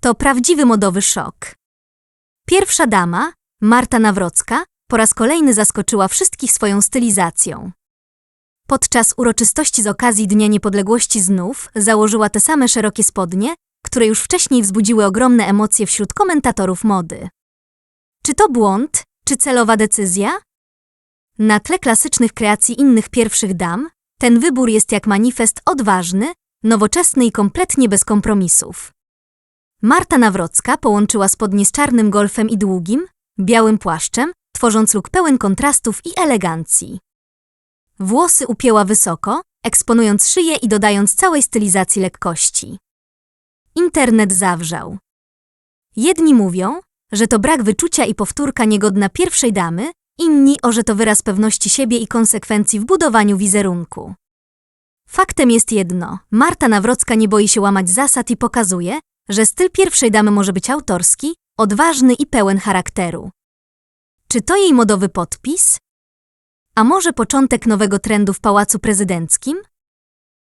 To prawdziwy modowy szok. Pierwsza dama, Marta Nawrocka, po raz kolejny zaskoczyła wszystkich swoją stylizacją. Podczas uroczystości z okazji Dnia Niepodległości znów założyła te same szerokie spodnie, które już wcześniej wzbudziły ogromne emocje wśród komentatorów mody. Czy to błąd, czy celowa decyzja? Na tle klasycznych kreacji innych pierwszych dam, ten wybór jest jak manifest odważny, nowoczesny i kompletnie bez kompromisów. Marta Nawrocka połączyła spodnie z czarnym golfem i długim, białym płaszczem, tworząc luk pełen kontrastów i elegancji. Włosy upięła wysoko, eksponując szyję i dodając całej stylizacji lekkości. Internet zawrzał. Jedni mówią, że to brak wyczucia i powtórka niegodna pierwszej damy, inni o, że to wyraz pewności siebie i konsekwencji w budowaniu wizerunku. Faktem jest jedno, Marta Nawrocka nie boi się łamać zasad i pokazuje, że styl pierwszej damy może być autorski, odważny i pełen charakteru. Czy to jej modowy podpis? A może początek nowego trendu w Pałacu Prezydenckim?